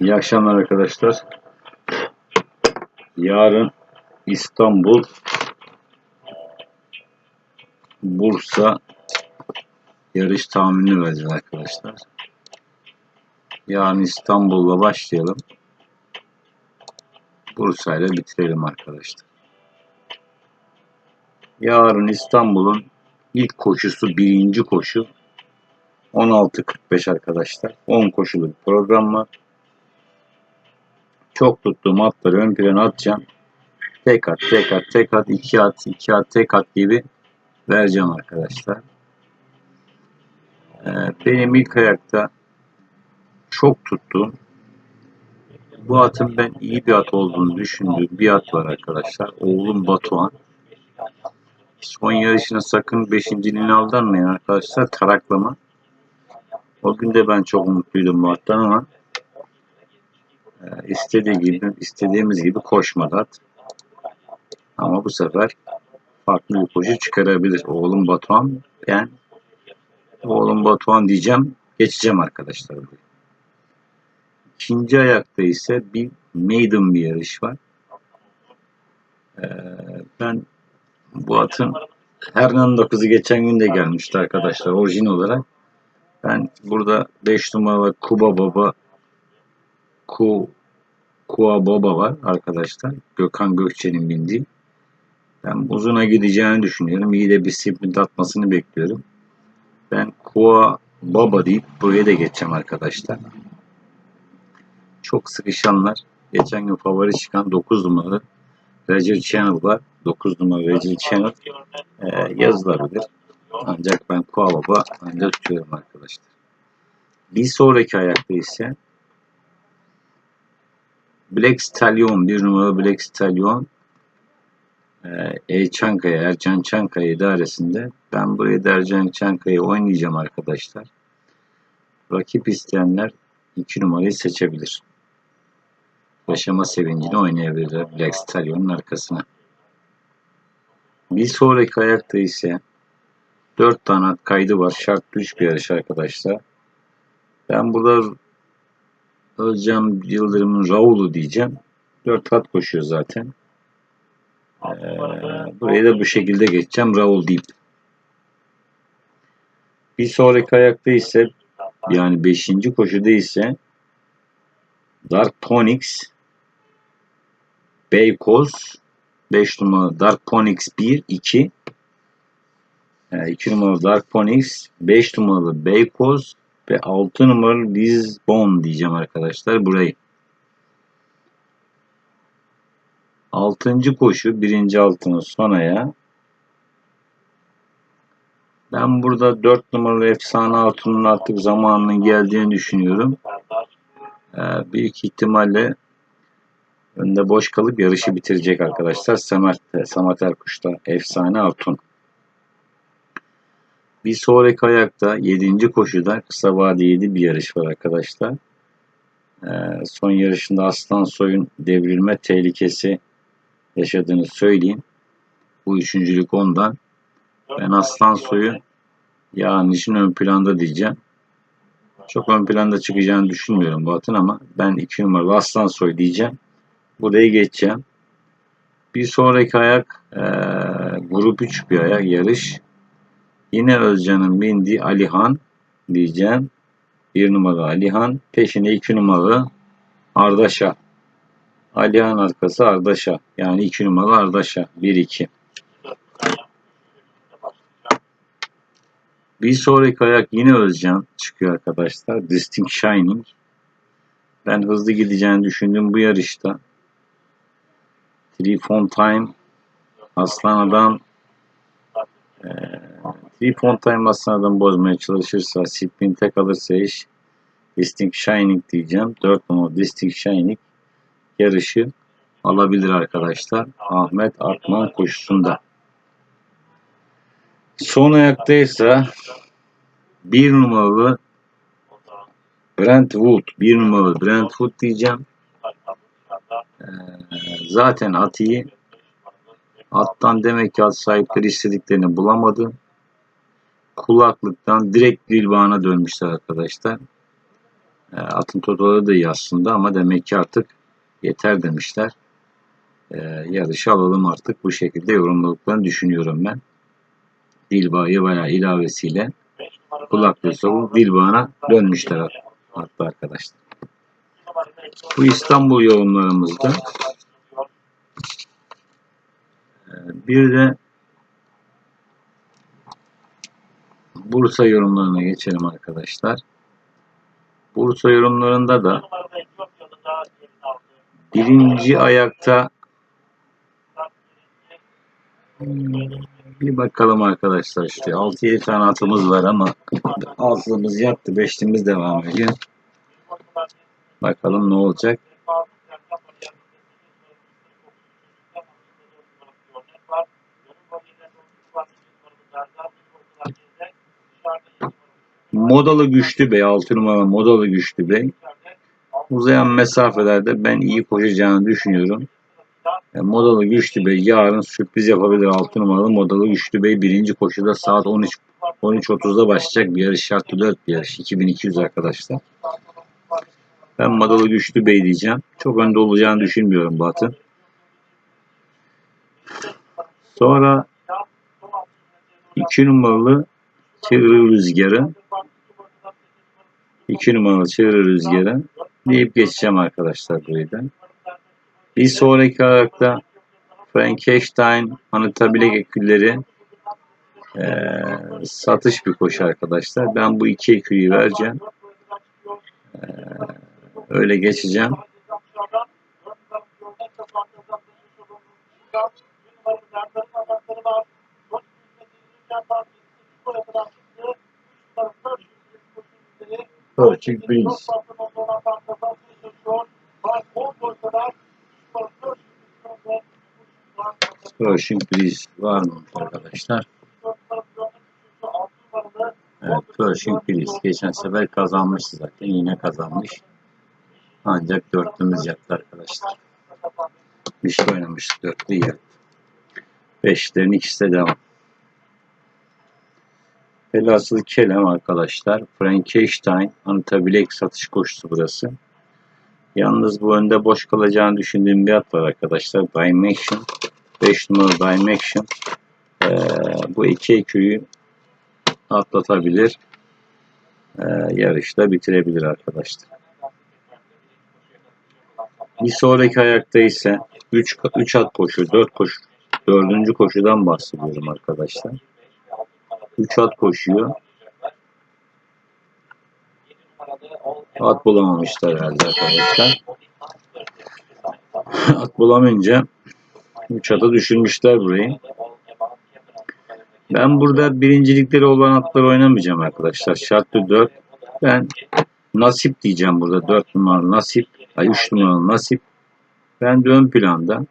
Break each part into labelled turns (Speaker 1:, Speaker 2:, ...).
Speaker 1: İyi akşamlar arkadaşlar. Yarın İstanbul Bursa yarış tahminini vereceğiz arkadaşlar. Yarın İstanbul'la başlayalım. Bursa ile bitirelim arkadaşlar. Yarın İstanbul'un ilk koşusu birinci koşu 16.45 arkadaşlar. 10 koşulu bir program var. Çok tuttuğum atları ön plana atacağım. Tek at, tek at, tek at, iki at, iki at, tek at gibi vereceğim arkadaşlar. Ee, benim ilk ayakta çok tuttuğum bu atın ben iyi bir at olduğunu düşündüğüm bir at var arkadaşlar. Oğlum Batuhan. Son yarışına sakın beşinciliğini aldanmayın arkadaşlar. Taraklama. O gün de ben çok mutluydum bu attan ama istediği gibi, istediğimiz gibi koşmadı at. Ama bu sefer farklı bir koşu çıkarabilir. Oğlum Batuhan ben oğlum Batuhan diyeceğim. Geçeceğim arkadaşlar. İkinci ayakta ise bir maiden bir yarış var. Ee, ben bu atın Hernando kızı geçen gün de gelmişti arkadaşlar orijin olarak. Ben burada 5 numaralı Kuba Baba Ku Kua Baba var arkadaşlar. Gökhan Gökçe'nin bindiği. Ben uzuna gideceğini düşünüyorum. İyi de bir sprint atmasını bekliyorum. Ben Kua Baba deyip buraya da geçeceğim arkadaşlar. Çok sıkışanlar. Geçen gün favori çıkan 9 numaralı Roger Channel var. 9 numaralı Roger Channel e, yazılabilir. Ancak ben Kua Baba ancak tutuyorum arkadaşlar. Bir sonraki ayakta ise Black Stallion, bir numaralı Black Stallion e, Çankaya, Ercan Çankaya idaresinde. Ben burayı da Ercan Çankaya oynayacağım arkadaşlar. Rakip isteyenler 2 numarayı seçebilir. Yaşama sevincini oynayabilirler Black Stallion'un arkasına. Bir sonraki ayakta ise 4 tane kaydı var. Şart 3 bir yarış arkadaşlar. Ben burada Özcan Yıldırım'ın Raul'u diyeceğim. 4 at koşuyor zaten. Ee, burayı da bu şekilde geçeceğim. Raul deyip. Bir sonraki ayakta ise yani 5. koşuda ise Dark Ponix Beykoz 5 numaralı Dark Ponix 1 2 2 numaralı Dark Ponix 5 numaralı Beykoz ve 6 numaralı Lisbon diyeceğim arkadaşlar burayı. 6. koşu 1. altının sonaya ben burada 4 numaralı efsane altının artık zamanının geldiğini düşünüyorum. Ee, büyük ihtimalle önde boş kalıp yarışı bitirecek arkadaşlar. Samat, Samat Erkuş'ta efsane altın. Bir sonraki ayakta 7. koşuda kısa vadeli bir yarış var arkadaşlar. Ee, son yarışında Aslan Soy'un devrilme tehlikesi yaşadığını söyleyeyim. Bu üçüncülük ondan. Ben Aslan Soy'u yarın için ön planda diyeceğim. Çok ön planda çıkacağını düşünmüyorum bu atın ama ben 2 numaralı Aslan Soy diyeceğim. Burayı geçeceğim. Bir sonraki ayak e, grup 3 bir ayak yarış. Yine Özcan'ın bindiği Alihan diyeceğim. Bir numaralı Alihan. Peşine iki numaralı Ardaşa. Alihan arkası Ardaşa. Yani iki numaralı Ardaşa. Bir iki. Bir sonraki ayak yine Özcan çıkıyor arkadaşlar. Distinct Shining. Ben hızlı gideceğini düşündüm bu yarışta. Three Time Aslan Adam e, Three Time Aslan Adam bozmaya çalışırsa sprinte kalırsa iş Distinct Shining diyeceğim. 4 numara Distinct Shining yarışı alabilir arkadaşlar. Ahmet Artman koşusunda. Son ayaktaysa bir numaralı Brentwood. Bir numaralı Brentwood diyeceğim. Ee, zaten at iyi. Attan demek ki at sahipleri istediklerini bulamadı. Kulaklıktan direkt Bilbaan'a dönmüşler arkadaşlar. E, atın totaları da iyi aslında ama demek ki artık yeter demişler. E, yarışı alalım artık bu şekilde yorumladıklarını düşünüyorum ben. Dilbağ'ı veya ilavesiyle kulaklığı sokup Dilbağ'ına dönmüşler hatta arkadaşlar. Bu İstanbul yorumlarımızda e, bir de Bursa yorumlarına geçelim arkadaşlar. Bursa yorumlarında da birinci ayakta bir bakalım arkadaşlar işte 6-7 tane atımız var ama altımız yattı. Beşliğimiz devam ediyor. Bakalım ne olacak. Modalı Güçlü Bey, 6 numara Modalı Güçlü Bey. Uzayan mesafelerde ben iyi koşacağını düşünüyorum. E, Modalı Güçlü Bey yarın sürpriz yapabilir 6 numaralı Modalı Güçlü Bey birinci koşuda saat 13 13.30'da başlayacak bir yarış şartlı 4 bir yarış 2200 arkadaşlar. Ben Modalı Güçlü Bey diyeceğim. Çok önde olacağını düşünmüyorum bu atın. Sonra 2 numaralı Çeviri Rüzgarı 2 numaralı Çeviri Rüzgarı deyip geçeceğim arkadaşlar burayı da. Bir sonraki ayakta Frankenstein anıtabilek ekülleri e, satış bir koşu arkadaşlar. Ben bu iki ekülü vereceğim. E, öyle geçeceğim. Pershing Breeze. Pershing Breeze var mı arkadaşlar? Evet, Pershing Breeze. Geçen sefer kazanmıştı zaten. Yine kazanmış. Ancak dörtlümüz yattı arkadaşlar. Bir şey oynamıştık. Dörtlü yattı. Beşlerin ikisi de devam. Velhasıl kelam arkadaşlar. Frankenstein anıtabilek satış koşusu burası. Yalnız bu önde boş kalacağını düşündüğüm bir at var arkadaşlar. Dimension. 5 numaralı Dimension. Ee, bu iki eküyü atlatabilir. Ee, yarışta bitirebilir arkadaşlar. Bir sonraki ayakta ise 3 3 at koşu, 4 koşu, 4. koşudan bahsediyorum arkadaşlar. 3 at koşuyor. At bulamamışlar herhalde arkadaşlar. At bulamayınca 3 atı düşürmüşler burayı. Ben burada birincilikleri olan atları oynamayacağım arkadaşlar. Şartlı 4. Ben nasip diyeceğim burada. 4 numaralı nasip. Ay 3 numaralı nasip. Ben de ön planda.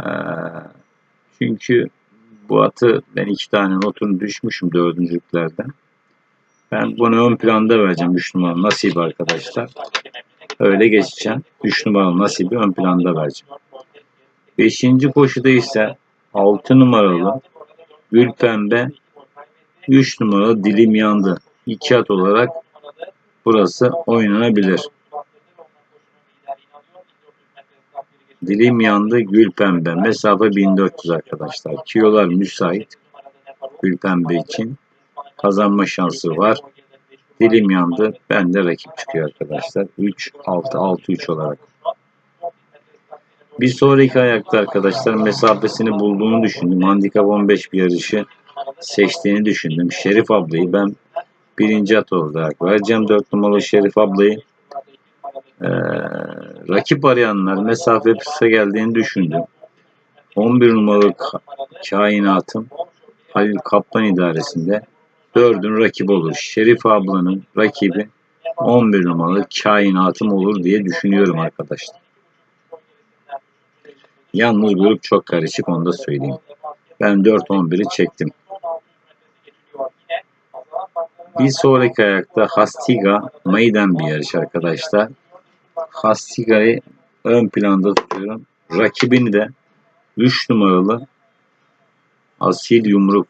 Speaker 1: Ee, çünkü bu atı ben iki tane notunu düşmüşüm dördüncülüklerden. Ben bunu ön planda vereceğim 3 numaralı nasip arkadaşlar. Öyle geçeceğim. 3 numaralı nasibi ön planda vereceğim. Beşinci koşuda ise 6 numaralı Gül Pembe 3 numaralı Dilim Yandı. 2 at olarak burası oynanabilir. Dilim yandı gül pembe. Mesafe 1400 arkadaşlar. Kilolar müsait. Gül pembe için. Kazanma şansı var. Dilim yandı. Ben de rakip çıkıyor arkadaşlar. 3 6 6 3 olarak. Bir sonraki ayakta arkadaşlar mesafesini bulduğunu düşündüm. Handikap 15 bir yarışı seçtiğini düşündüm. Şerif ablayı ben birinci at olarak vereceğim. 4 numaralı Şerif ablayı. Ee, rakip arayanlar mesafe kısa geldiğini düşündüm. 11 numaralı kainatım Halil Kaplan idaresinde 4'ün rakibi olur. Şerif ablanın rakibi 11 numaralı kainatım olur diye düşünüyorum arkadaşlar. Yalnız grup çok karışık onu da söyleyeyim. Ben 4-11'i çektim. Bir sonraki ayakta Hastiga Meydan bir yarış arkadaşlar. Hastiga'yı ön planda tutuyorum. Rakibini de 3 numaralı Asil Yumruk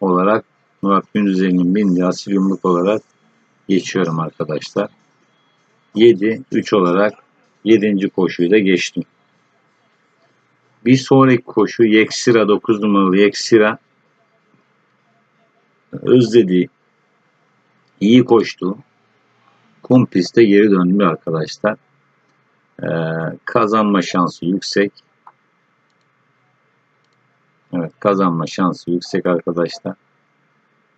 Speaker 1: olarak Murat Gündüzel'in bindiği Asil Yumruk olarak geçiyorum arkadaşlar. 7 3 olarak 7. koşuyu da geçtim. Bir sonraki koşu Yeksira 9 numaralı Yeksira özledi. iyi koştu. Kum pistte geri döndü arkadaşlar. Ee, kazanma şansı yüksek. Evet kazanma şansı yüksek arkadaşlar.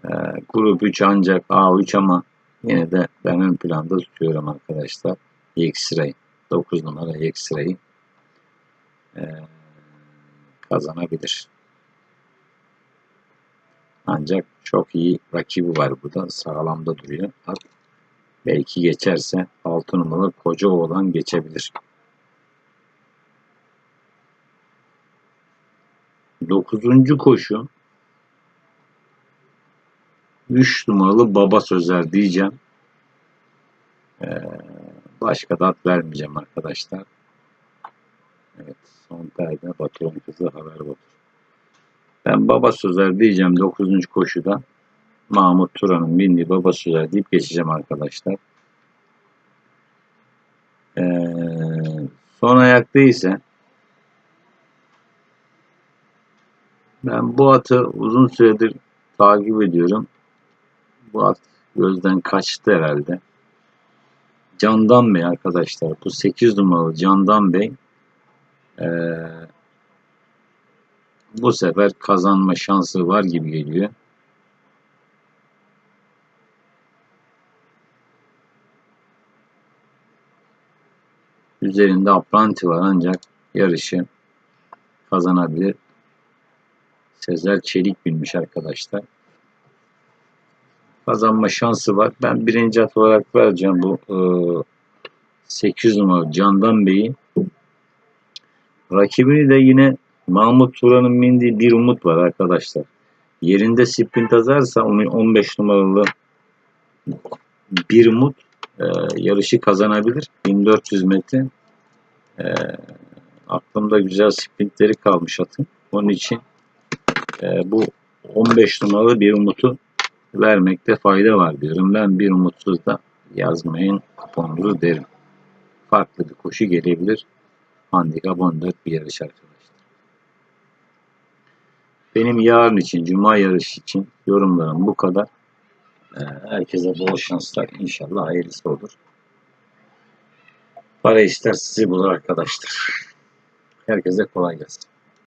Speaker 1: Ee, grup 3 ancak A3 ama yine de ben ön planda tutuyorum arkadaşlar. Yeksira'yı. 9 numara Yeksira'yı. Ee, kazanabilir. Ancak çok iyi rakibi var burada. Sağlamda duruyor. Bak, belki geçerse 6 numaralı koca oğlan geçebilir. 9. koşu 3 numaralı baba sözler diyeceğim. Ee, başka da vermeyeceğim arkadaşlar. Evet, son perde Batu'nun kızı haber Batur. Ben baba sözler diyeceğim 9. koşuda. Mahmut Turan'ın bindiği baba sözler deyip geçeceğim arkadaşlar. Ee, son ayakta ise ben bu atı uzun süredir takip ediyorum. Bu at gözden kaçtı herhalde. Candan Bey arkadaşlar. Bu 8 numaralı Candan Bey ee, bu sefer kazanma şansı var gibi geliyor. Üzerinde apranti var ancak yarışı kazanabilir. Sezer Çelik bilmiş arkadaşlar. Kazanma şansı var. Ben birinci at olarak vereceğim bu e, 8 numaralı Candan Bey'i. Rakibini de yine Mahmut Turan'ın bindiği bir umut var arkadaşlar. Yerinde sprint azarsa 15 numaralı bir umut e, yarışı kazanabilir. 1400 metre e, aklımda güzel sprintleri kalmış atın. Onun için e, bu 15 numaralı bir umutu vermekte fayda var diyorum. Ben bir umutsuz da yazmayın kuponunuzu derim. Farklı bir koşu gelebilir. Handikap 14 bir yarış arkadaşlar. Benim yarın için, cuma yarışı için yorumlarım bu kadar. Ee, herkese bol şanslar. İnşallah hayırlısı olur. Para ister sizi bulur arkadaşlar. Herkese kolay gelsin.